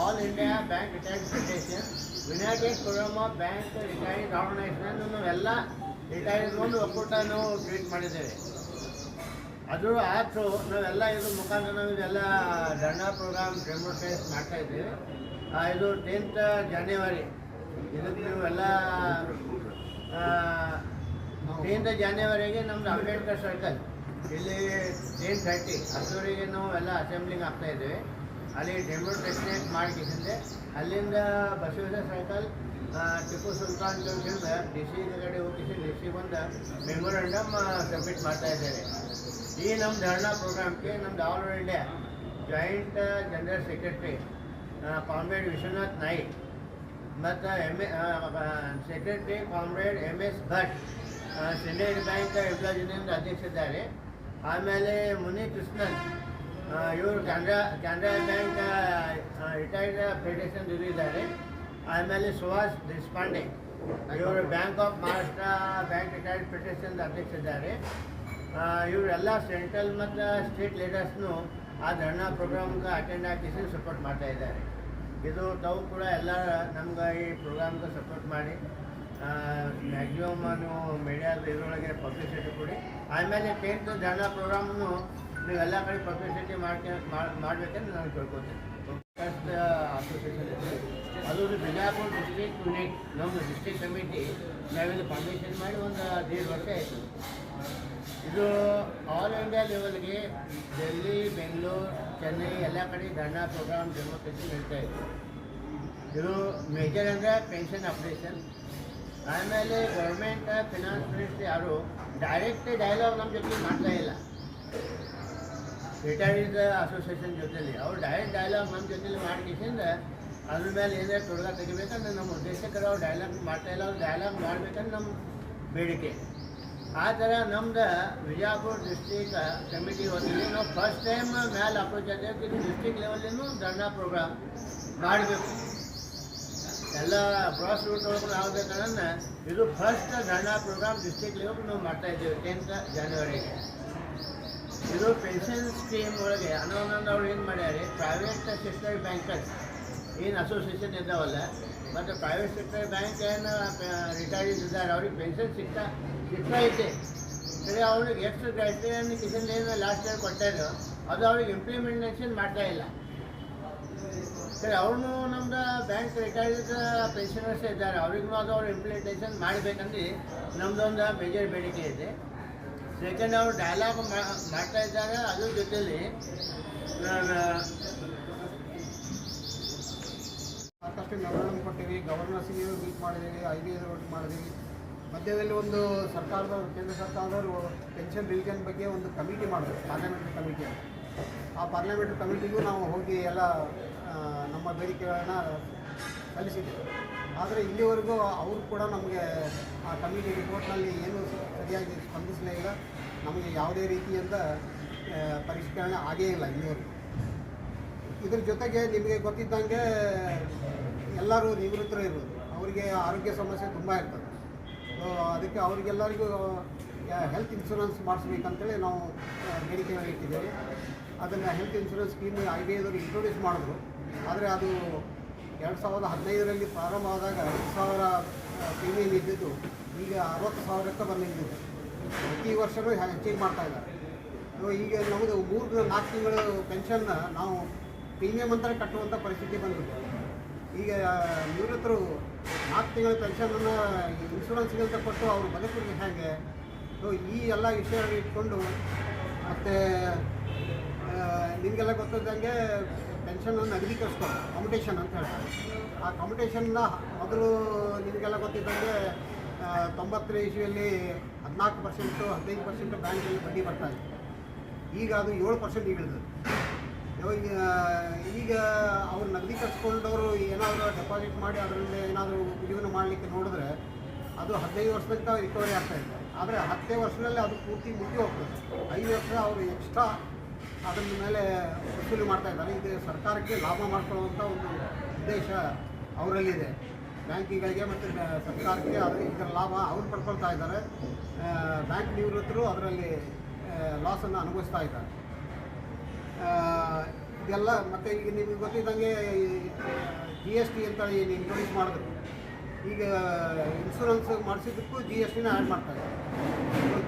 All India bank United Bank retired retired create ಮಾಡಿದ್ದೇವೆ. ಅದು ಆಯ್ತು, ನಾವೆಲ್ಲ ಇದ್ರ ಮುಖಾಂತರ ನಾವು ಇದೆಲ್ಲ ಧರ್ನಾ ಪ್ರೋಗ್ರಾಮ್ ಡೆಮೋಕ್ರೇಟ್ ಮಾಡ್ತಾ ಇದ್ದೀವಿ. ಇದು ಟೆಂತ್ ಜಾನ್ಯುವರಿ ಇದಕ್ಕೆ ನೀವೆಲ್ಲ ಟೆಂತ್ ಜಾನ್ಯವರಿಗೆ ನಮ್ದು ಅಂಬೇಡ್ಕರ್ ಸರ್ಕಲ್ ಇಲ್ಲಿ ಟೆನ್ ಥರ್ಟಿ ಅಷ್ಟುವರೆಗೆ ನಾವು ಎಲ್ಲ ಅಸೆಂಬ್ಲಿಂಗ್ ಆಗ್ತಾ ಇದ್ದೀವಿ. ಅಲ್ಲಿ ಡೆಮೋಕ್ರೇಷನ್ ಮಾಡಿಕಿಸಿಂದೆ ಅಲ್ಲಿಂದ Basaveshwara circle Tipu Sultan junction D C ಕಡೆ ಹೋಗಿಸಿ ಡಿ ಸಿ ಬಂದು ಮೆಮೊರಂಡಮ್ ಸಬ್ಮಿಟ್ ಮಾಡ್ತಾ ಇದ್ದೇವೆ ಈ ನಮ್ಮ ಧರ್ಣಾ ಪ್ರೋಗ್ರಾಮ್ಗೆ ನಮ್ದು all over India joint general secretary comrade Vishwanath Naik ಮತ್ತು M A secretary comrade M S Bhat Syndicate Bank employ union ಅಧ್ಯಕ್ಷರಿದ್ದಾರೆ. ಆಮೇಲೆ ಮುನಿ ಕೃಷ್ಣನ್ ಇವರು Canara Canara Bank retired federation ಇದ್ದಾರೆ. ಆಮೇಲೆ ಸುಹಾಸ್ ದೇಶಪಾಂಡೆ, ಇವರು Bank of Maharashtra Bank retired federation ಅಧ್ಯಕ್ಷ ಇದ್ದಾರೆ. ಇವರೆಲ್ಲ central ಮತ್ತು ಸ್ಟೇಟ್ ಲೀಡರ್ಸ್ನು ಆ ಧರ್ನಾ ಪ್ರೋಗ್ರಾಮ್ಗೆ ಅಟೆಂಡ್ ಆಗಿಸಿ ಸಪೋರ್ಟ್ ಮಾಡ್ತಾ ಇದ್ದಾರೆ. ಇದು ತಾವು ಕೂಡ ಎಲ್ಲ ನಮ್ಗೆ ಈ ಪ್ರೋಗ್ರಾಮ್ಗೆ ಸಪೋರ್ಟ್ ಮಾಡಿ ಮ್ಯಾಕ್ಸಿಮಮ್ ನೀವು ಮೀಡಿಯಾದ ಇದರೊಳಗೆ ಪಬ್ಲಿಸಿಟಿ ಕೊಡಿ. ಆಮೇಲೆ ಟೆಂತ್ ಧರ್ನಾ ಪ್ರೋಗ್ರಾಮ್ನು ನೀವೆಲ್ಲ ಕಡೆ ಪಬ್ಲಿಸಿಟಿ ಮಾಡ್ಕೆ ಮಾಡ್ಬೇಕಂತ ನಾನು ಕೇಳ್ಕೊತೀನಿ. ಅಸೋಸಿಯೇಷನ್ ಇದೆ ಅದು ಬಿಜಾಪುರ ಡಿಸ್ಟ್ರಿಕ್ಟ್ ಯೂನಿಟ್ ನಮ್ಮದು ಡಿಸ್ಟ್ರಿಕ್ಟ್ ಕಮಿಟಿ ನಾವಿಲ್ಲಿ ಫಾರ್ಮೇಷನ್ ಮಾಡಿ ಒಂದು ಹದಿನೈದು ವರ್ಷ ಆಯಿತು. ಇದು ಆಲ್ ಇಂಡಿಯಾ ಲೆವೆಲ್ಗೆ ಡೆಲ್ಲಿ ಬೆಂಗಳೂರು ಚೆನ್ನೈ ಎಲ್ಲ ಕಡೆ ಧರ್ನಾ ಪ್ರೋಗ್ರಾಮ್ ಡೆಮೋಕ್ರಸಿ ನಡೀತಾ ಇತ್ತು. ಇದು ಮೇಜರ್ ಅಂದರೆ ಪೆನ್ಷನ್ ಅಪ್ರೇಷನ್ ಆಮೇಲೆ ಗೌರ್ಮೆಂಟ್ ಫಿನಾನ್ಸ್ ಮಿನಿಸ್ಟ್ರಿ ಯಾರು ಡೈರೆಕ್ಟ್ ಡೈಲಾಗ್ ನಮ್ಮ ಜೊತೆ ಮಾಡ್ತಾ ಇಲ್ಲ. ರಿಟೈರ್ಡ್ ಅಸೋಸಿಯೇಷನ್ ಜೊತೆಲಿ. ಅವ್ರು ಡೈರೆಕ್ಟ್ ಡೈಲಾಗ್ ನಮ್ಮ ಜೊತೆಲಿ ಮಾಡಿಕಿಸಿಂದ ಅದ್ರ ಮೇಲೆ ಏನೇ ತೊಡಗ ತೆಗಿಬೇಕಂದ್ರೆ ನಮ್ಮ ಉದ್ದೇಶಕರು ಅವ್ರು ಡೈಲಾಗ್ ಮಾಡ್ತಾ ಇಲ್ಲ, ಅವ್ರು ಡೈಲಾಗ್ ಮಾಡ್ಬೇಕಂದ್ರೆ ನಮ್ಮ ಬೇಡಿಕೆ. ಆ ಥರ ನಮ್ದು ವಿಜಯಪುರ ಡಿಸ್ಟಿಕ್ ಕಮಿಟಿ ಹೋದಲ್ಲಿ ನಾವು ಫಸ್ಟ್ ಟೈಮ್ ಮೇಲೆ ಅಪ್ರೋಚ್ ಇದು ಡಿಸ್ಟ್ರಿಕ್ಟ್ ಲೆವೆಲಿನೂ ಧರ್ನಾ ಪ್ರೋಗ್ರಾಮ್ ಮಾಡಬೇಕು. ಎಲ್ಲ ಕ್ರಾಸ್ ರೂಟ್ ಒಳಗೆ ಆಗಬೇಕಂದ್ರೆ ಇದು first dharna programme district level ನಾವು ಮಾಡ್ತಾ ಇದ್ದೇವೆ ಟೆಂತ್ ಜಾನ್ವರಿಗೆ ಇದು ಪೆನ್ಷನ್ ಸ್ಕೀಮ್ ಒಳಗೆ ಅನ್ನೋನಂದ ಅವ್ರು ಏನು ಮಾಡ್ಯಾರಿ ಪ್ರೈವೇಟ್ ಸೆಕ್ಟರ್ ಬ್ಯಾಂಕರ್ಸ್ ಏನು ಅಸೋಸಿಯೇಷನ್ ಇದ್ದಾವಲ್ಲ, ಮತ್ತು ಪ್ರೈವೇಟ್ ಸೆಕ್ಟರ್ ಬ್ಯಾಂಕ್ ಏನು ರಿಟೈರ್ಡ್ ಇದ್ದಾರೆ, ಅವ್ರಿಗೆ ಪೆನ್ಷನ್ ಸಿಗ್ತಾ ಸಿಗ್ತಾ ಐತೆ. ಸರಿ, ಅವ್ರಿಗೆ ಎಷ್ಟು ಕ್ರೈಟೇರಿಯನ್ ಕಿಶನ್ ಏನು ಲಾಸ್ಟ್ ಇಯರ್ ಕೊಟ್ಟಾರೋ ಅದು ಅವ್ರಿಗೆ ಇಂಪ್ಲಿಮೆಂಟೇಷನ್ ಮಾಡ್ತಾ ಇಲ್ಲ. ಸರಿ ಅವ್ರನ್ನೂ ನಮ್ದು ಬ್ಯಾಂಕ್ ರಿಟೈರ್ಡ್ ಪೆನ್ಷನರ್ಸ್ ಇದ್ದಾರೆ, ಅವ್ರಿಗೂ ಅದು ಅವ್ರು ಇಂಪ್ಲಿಮೆಂಟೇಷನ್ ಮಾಡಬೇಕಂದ್ರೆ ನಮ್ಮದೊಂದು ಮೇಜರ್ ಬೇಡಿಕೆ ಇದೆ. ಸೆಕೆಂಡ್ ಅವರು ಡೈಲಾಗ್ ಮಾಡ್ತಾ ಇದ್ದಾರೆ, ಅದ್ರ ಜೊತೆಯಲ್ಲಿ ಸಾಕಷ್ಟು ಮೆಮೊರಂಡಮ್ ಕೊಟ್ಟಿವಿ ಗವರ್ನರ್ಸ್ಗೆ ಮೀಟ್ ಮಾಡಿದ್ದೀವಿ ಐ ಬಿ ಮಾಡಿದ್ದೀವಿ ಮಧ್ಯದಲ್ಲಿ ಒಂದು ಸರ್ಕಾರದ, ಕೇಂದ್ರ ಸರ್ಕಾರದವರು ಪೆನ್ಷನ್ ರಿವಿಷನ್ ಬಗ್ಗೆ ಒಂದು ಕಮಿಟಿ ಮಾಡಿದ್ರು ಪಾರ್ಲಿಮೆಂಟ್ರಿ ಕಮಿಟಿ. ಆ ಪಾರ್ಲಿಮೆಂಟ್ರಿ ಕಮಿಟಿಗೂ ನಾವು ಹೋಗಿ ಎಲ್ಲ ನಮ್ಮ ಬೇಡಿಕೆಗಳನ್ನ ಸಲ್ಲಿಸಿದ್ದೇವೆ ಆದರೆ ಇಲ್ಲಿವರೆಗೂ ಅವರು ಕೂಡ ನಮಗೆ ಆ ಕಮಿಟಿ ರಿಪೋರ್ಟ್ನಲ್ಲಿ ಏನು ಸರಿಯಾಗಿ ಸ್ಪಂದಿಸಲೇ ಇಲ್ಲ. ನಮಗೆ ಯಾವುದೇ ರೀತಿಯಿಂದ ಪರಿಷ್ಕರಣೆ ಆಗೇ ಇಲ್ಲ ಇಲ್ಲಿವರೆಗೂ. ಇದ್ರ ಜೊತೆಗೆ ನಿಮಗೆ ಗೊತ್ತಿದ್ದಂಗೆ ಎಲ್ಲರೂ ನಿವೃತ್ತರು ಇರೋದು ಅವರಿಗೆ ಆರೋಗ್ಯ ಸಮಸ್ಯೆ ತುಂಬ ಇರ್ತದೆ. ಸೊ ಅದಕ್ಕೆ ಅವರಿಗೆಲ್ಲರಿಗೂ ಹೆಲ್ತ್ ಇನ್ಶೂರೆನ್ಸ್ ಮಾಡಿಸ್ಬೇಕಂತೇಳಿ ನಾವು ಆ, ಬೇಡಿಕೆಗಳು ಇಟ್ಟಿದ್ದೇವೆ. ಅದನ್ನು health insurance scheme I B ಐದವರು introduce ಮಾಡಿದ್ರು. ಆದರೆ ಅದು ಎರಡು ಸಾವಿರದ ಹದಿನೈದರಲ್ಲಿ ಪ್ರಾರಂಭವಾದಾಗ ಐದು ಸಾವಿರ ಪ್ರೀಮಿಯಂ ಇದ್ದಿದ್ದು. ಈಗ ಅರವತ್ತು ಸಾವಿರಕ್ಕೆ ಬಂದಿದ್ದು ಪ್ರತಿ ವರ್ಷವೂ ಹೆಚ್ಚಿಗೆ ಮಾಡ್ತಾ ಇದ್ದಾರೆ. ಈಗ ನಮ್ಮದು ಮೂರು ನಾಲ್ಕು ತಿಂಗಳು ಪೆನ್ಷನ್ನ ನಾವು ಪ್ರೀಮಿಯಂ ಅಂತ ಕಟ್ಟುವಂಥ ಪರಿಸ್ಥಿತಿ ಬಂದಿದೆ. ಈಗ ನಿವೃತ್ತರು ನಾಲ್ಕು ತಿಂಗಳ ಪೆನ್ಷನನ್ನು ಇನ್ಶೂರೆನ್ಸ್ಗೆ ಅಂತ ಕೊಟ್ಟು ಅವರು ಬದುಕಿಗೆ ಹೇಗೆ ಸೊ ಈ ಎಲ್ಲ ವಿಷಯಗಳು ಇಟ್ಕೊಂಡು ಮತ್ತು ನಿಮಗೆಲ್ಲ ಗೊತ್ತಿದ್ದಂಗೆ ಪೆನ್ಷನನ್ನು ನಗದೀಕರಿಸ್ತಾರೆ ಕಾಂಪಿಟೇಷನ್ ಅಂತ ಹೇಳ್ತಾರೆ. ಆ ಕಾಂಪಿಟೇಷನ್ನ ಮೊದಲು ನಿಮಗೆಲ್ಲ ಗೊತ್ತಿದ್ದಂಗೆ ತೊಂಬತ್ತರ ಇಸ್ವಿಯಲ್ಲಿ ಹದಿನಾಲ್ಕು ಪರ್ಸೆಂಟು ಹದಿನೈದು ಪರ್ಸೆಂಟ್ ಬ್ಯಾಂಕಲ್ಲಿ ಬಡ್ಡಿ ಬರ್ತಾ ಇತ್ತು. ಈಗ ಅದು ಏಳು ಪರ್ಸೆಂಟ್ ಇಳಿದು ಈಗ ಈಗ ಅವ್ರು ನಗದೀಕರಿಸ್ಕೊಂಡವರು ಏನಾದರೂ ಡೆಪಾಸಿಟ್ ಮಾಡಿ ಅದರಲ್ಲಿ ಏನಾದರೂ ಜೀವನ ಮಾಡಲಿಕ್ಕೆ ನೋಡಿದ್ರೆ, ಅದು ಹದಿನೈದು ವರ್ಷದಂತ ರಿಕವರಿ ಆಗ್ತಾ ಇದೆ. ಆದರೆ ಹತ್ತೇ ವರ್ಷದಲ್ಲಿ ಅದು ಪೂರ್ತಿ ಮುಗಿ ಹೋಗ್ತದೆ. ಐದು ವರ್ಷ ಅವರು ಎಕ್ಸ್ಟ್ರಾ ಅದರ ಮೇಲೆ ವಸೂಲಿ ಮಾಡ್ತಾ ಇದ್ದಾರೆ. ಇದು ಸರ್ಕಾರಕ್ಕೆ ಲಾಭ ಮಾಡ್ಕೊಳ್ಳುವಂಥ ಒಂದು ಉದ್ದೇಶ ಅವರಲ್ಲಿದೆ. ಬ್ಯಾಂಕಿಗಳಿಗೆ ಮತ್ತು ಸರ್ಕಾರಕ್ಕೆ ಅದು ಇದರ ಲಾಭ ಅವ್ರು ಪಡ್ಕೊಳ್ತಾ ಇದ್ದಾರೆ. ಬ್ಯಾಂಕ್ ನಿವೃತ್ತರು ಅದರಲ್ಲಿ ಲಾಸನ್ನು ಅನುಭವಿಸ್ತಾ ಇದ್ದಾರೆ. ಇದೆಲ್ಲ ಮತ್ತು ಈಗ ನಿಮಗೆ ಗೊತ್ತಿದ್ದಂಗೆ ಜಿ ಎಸ್ ಟಿ ಅಂತ ಏನು ಇಂಟ್ರೊಡ್ಯೂಸ್ ಮಾಡಿದ್ರು. ಈಗ ಇನ್ಶೂರೆನ್ಸ್ ಮಾಡಿಸಿದ್ದಕ್ಕೂ ಜಿ ಎಸ್ ಟಿನ ಆ್ಯಡ್ ಮಾಡ್ತಾರೆ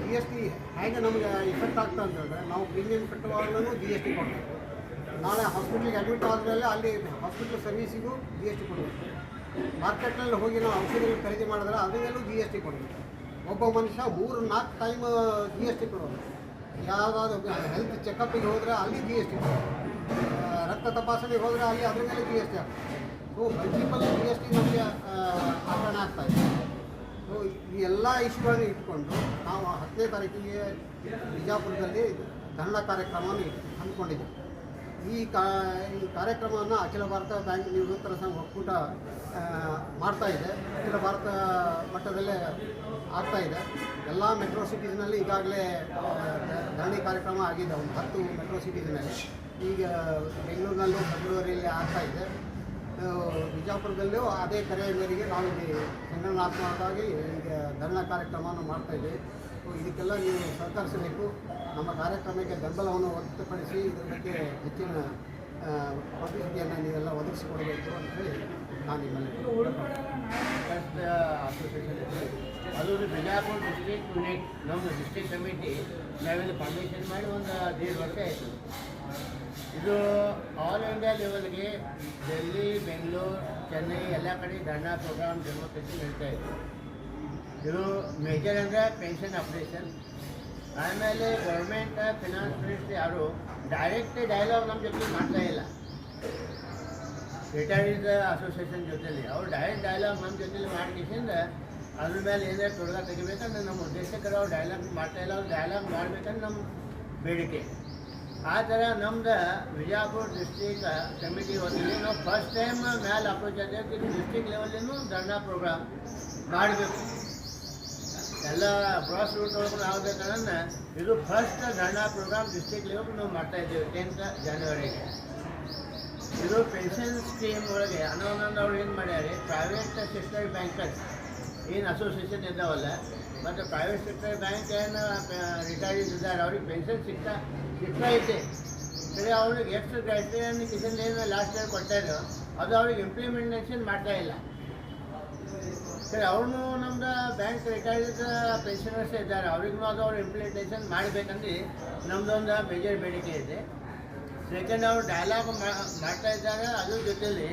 ಜಿ ಎಸ್ ಟಿ ಹೇಗೆ ನಮಗೆ ಇಫೆಕ್ಟ್ ಆಗ್ತದೆ ಅಂತಂದರೆ ನಾವು ಪ್ರೀಮಿಯಂ ಕಟ್ಟುವಾಗಲೂ ಜಿ ಎಸ್ ಟಿ ಕೊಡಬೇಕು ನಾಳೆ ಹಾಸ್ಪಿಟ್ಲಿಗೆ ಅಡ್ಮಿಟ್ ಆದಮೇಲೆ ಅಲ್ಲಿ ಹಾಸ್ಪಿಟ್ಲ್ ಸರ್ವಿಸಿಗೂ ಜಿ ಎಸ್ ಟಿ ಕೊಡಬೇಕು ಮಾರ್ಕೆಟ್ನಲ್ಲಿ ಹೋಗಿ ನಾವು ಔಷಧಿಗಳು ಖರೀದಿ ಮಾಡಿದ್ರೆ ಅದರಲ್ಲೂ ಜಿ ಎಸ್ ಟಿ ಕೊಡಬೇಕು ಒಬ್ಬ ಮನುಷ್ಯ ಮೂರು, ನಾಲ್ಕು ಟೈಮ್ ಜಿ ಎಸ್ ಟಿ ಕೊಡೋದು. ಯಾವುದಾದ್ರು ಹೆಲ್ತ್ ಚೆಕಪ್ಪಿಗೆ ಹೋದರೆ ಅಲ್ಲಿ ಜಿ ಎಸ್ ಟಿ ರಕ್ತ ತಪಾಸಣೆಗೆ ಹೋದರೆ ಅಲ್ಲಿ ಅದ್ರ ಮೇಲೆ ಜಿ ಎಸ್ ಟಿ ಆಗ್ತದೆ ಮಲ್ಟಿಪಲ್ ಜಿ ಎಸ್ ಟಿ ನಮಗೆ ಆಚರಣೆ ಆಗ್ತಾ ಇದೆ. ಸೊ ಈ ಎಲ್ಲ ಇಶ್ಯೂಗಳನ್ನು ಇಟ್ಕೊಂಡು ನಾವು ಹತ್ತನೇ ತಾರೀಕಿಗೆ ಬಿಜಾಪುರದಲ್ಲಿ ಧರಣ ಕಾರ್ಯಕ್ರಮವನ್ನು ಹಮ್ಮಿಕೊಂಡಿದ್ದೇವೆ. ಈ ಕಾ, ಈ ಕಾರ್ಯಕ್ರಮವನ್ನು ಅಖಿಲ ಭಾರತ ಬ್ಯಾಂಕ್ ನಿವೃತ್ತರ ಸಂಘ ಒಕ್ಕೂಟ ಮಾಡ್ತಾ ಇದೆ. ಅಖಿಲ ಭಾರತ ಮಟ್ಟದಲ್ಲೇ ಆಗ್ತಾ ಇದೆ. ಎಲ್ಲ ಮೆಟ್ರೋ ಸಿಟೀಸ್ನಲ್ಲಿ ಈಗಾಗಲೇ ಧರಣಿ ಕಾರ್ಯಕ್ರಮ ಆಗಿದೆ ಒಂದು ಹತ್ತು ಮೆಟ್ರೋ ಸಿಟೀಸ್ನಲ್ಲಿ. ಈಗ, ಬೆಂಗಳೂರಿನಲ್ಲೂ ಫೆಬ್ರವರಿಯಲ್ಲಿ ಆಗ್ತಾ ಇದೆ. ಬಿಜಾಪುರದಲ್ಲೂ ಅದೇ ಕರೆಯ ಮೇರೆಗೆ ನಾವು ಇಲ್ಲಿ ಸಂಘಟನಾತ್ಮಕವಾಗಿ ಈಗ ಧರಣ ಕಾರ್ಯಕ್ರಮವನ್ನು ಮಾಡ್ತಾ ಇದ್ದೀವಿ ಸೊ, ಇದಕ್ಕೆಲ್ಲ ನೀವು ಸಹಕರಿಸಬೇಕು. ನಮ್ಮ ಕಾರ್ಯಕ್ರಮಕ್ಕೆ ಬೆಂಬಲವನ್ನು ವ್ಯಕ್ತಪಡಿಸಿ ಇದ್ರ ಬಗ್ಗೆ ಹೆಚ್ಚಿನ ಪ್ರತಿನಿಧಿಯನ್ನು ನೀವೆಲ್ಲ ಒದಗಿಸಿಕೊಡಬೇಕು ಅಂತ ಹೇಳಿ ನಾನು ನಿಮ್ಮಲ್ಲಿ ಅದೊಂದು ಬಿಜಾಪುರ ಡಿಸ್ಟ್ರಿಕ್ಟ್ ಯೂನಿಟ್ ನಮ್ಮದು ಡಿಸ್ಟ್ರಿಕ್ಟ್ ಕಮಿಟಿ ನಾವೆಲ್ಲ ಪರ್ಮಿಷನ್ ಮಾಡಿ ಒಂದು ದೇಡ್ ವರ್ಷ ಆಯಿತು. ಇದು ಆಲ್ ಇಂಡಿಯಾ ಲೆವೆಲ್ಗೆ ಡೆಲ್ಲಿ ಬೆಂಗಳೂರು ಚೆನ್ನೈ ಎಲ್ಲ ಕಡೆ ಧರ್ನಾ ಪ್ರೋಗ್ರಾಮ್ ಡೆಮೋಕ್ರೆಸಿ ನಡೀತಾ ಇತ್ತು ಇದು ಮೇಜರ್ ಅಂದರೆ ಪೆನ್ಷನ್ ಆಪರೇಷನ್ ಆಮೇಲೆ ಗೌರ್ಮೆಂಟ್ ಫಿನಾನ್ಸ್ ಮಿನಿಸ್ಟ್ರಿ ಯಾರು ಡೈರೆಕ್ಟ್ ಡೈಲಾಗ್ ನಮ್ಮ ಜೊತೆ ಮಾಡ್ತಾ ಇಲ್ಲ. ರಿಟೈರ್ಡ್ ಅಸೋಸಿಯೇಷನ್ ಜೊತೆಲಿ. ಅವ್ರು ಡೈರೆಕ್ಟ್ ಡೈಲಾಗ್ ನಮ್ಮ ಜೊತೆಲಿ ಮಾಡ್ಕಿಸಿಂದ ಅದ್ರ ಮೇಲೆ ಏನಾರ ತೊಡಗ ತೆಗಿಬೇಕಂದ್ರೆ ನಮ್ಮ ಉದ್ದೇಶಕರು ಅವ್ರು ಡೈಲಾಗ್ ಮಾಡ್ತಾ ಇಲ್ಲ. ಅವ್ರು ಡೈಲಾಗ್ ಮಾಡ್ಬೇಕಂದ್ರೆ ನಮ್ಮ ಬೇಡಿಕೆ. ಆ ಥರ ನಮ್ದು ವಿಜಯಪುರ ಡಿಸ್ಟಿಕ್ ಕಮಿಟಿ ವತಿಯಲ್ಲಿ ನಾವು ಫಸ್ಟ್ ಟೈಮ್ ಮ್ಯಾಲೆ ಅಪ್ರೋಚ್ ಆದೇವೆ ಇದು ಡಿಸ್ಟ್ರಿಕ್ಟ್ ಲೆವೆಲಿನೂ ಧರ್ನಾ ಪ್ರೋಗ್ರಾಮ್ ಮಾಡಬೇಕು? ಎಲ್ಲ ಕ್ರಾಸ್ ರೂಟ್ ಒಳಗೆ ಆಗಬೇಕಂದ್ರೆ ಇದು first dharna programme district level ನಾವು ಮಾಡ್ತಾ ಇದ್ದೀವಿ ಟೆಂತ್ ಜನವರಿಗೆ ಇದು ಪೆನ್ಷನ್ ಸ್ಕೀಮ್ ಒಳಗೆ ಅನ್ನೋದೊಂದು ಅವ್ರು ಏನು ಮಾಡ್ಯಾರೆ? ಪ್ರೈವೇಟ್ ಸೆಕ್ಟರ್ ಬ್ಯಾಂಕರ್ಸ್ ಏನು ಅಸೋಸಿಯೇಷನ್ ಇದ್ದಾವಲ್ಲ ಮತ್ತು ಪ್ರೈವೇಟ್ ಸೆಕ್ಟರ್ ಬ್ಯಾಂಕ್ ಏನು ರಿಟೈರ್ಡ್ ಇದ್ದಾರೆ, ಅವ್ರಿಗೆ ಪೆನ್ಷನ್ ಸಿಗ್ತಾ ಸಿಗ್ತಾ ಐತೆ ಸರಿ, ಅವ್ರಿಗೆ ಎಷ್ಟು ಕ್ರೈಟೀರಿಯನ್ ಕಿಶನ್ ಏನು ಲಾಸ್ಟ್ ಇಯರ್ ಕೊಟ್ಟಾರೋ ಅದು ಅವ್ರಿಗೆ ಇಂಪ್ಲಿಮೆಂಟೇಷನ್ ಮಾಡ್ತಾ ಇಲ್ಲ. ಸರಿ ಅವ್ರನ್ನೂ ನಮ್ದು ಬ್ಯಾಂಕ್ ರಿಟೈರ್ಡ್ ಪೆನ್ಷನರ್ಸ್ ಇದ್ದಾರೆ. ಅವ್ರಿಗೂ ಅದು ಅವ್ರು ಇಂಪ್ಲಿಮೆಂಟೇಷನ್ ಮಾಡಬೇಕಂದ್ರೆ ನಮ್ಮದೊಂದು ಮೇಜರ್ ಬೇಡಿಕೆ ಇದೆ. ಸೆಕೆಂಡ್ ಅವ್ರು ಡೈಲಾಗ್ ಮಾಡ್ತಾ ಇದ್ದಾರೆ, ಅದ್ರ ಜೊತೆಲಿ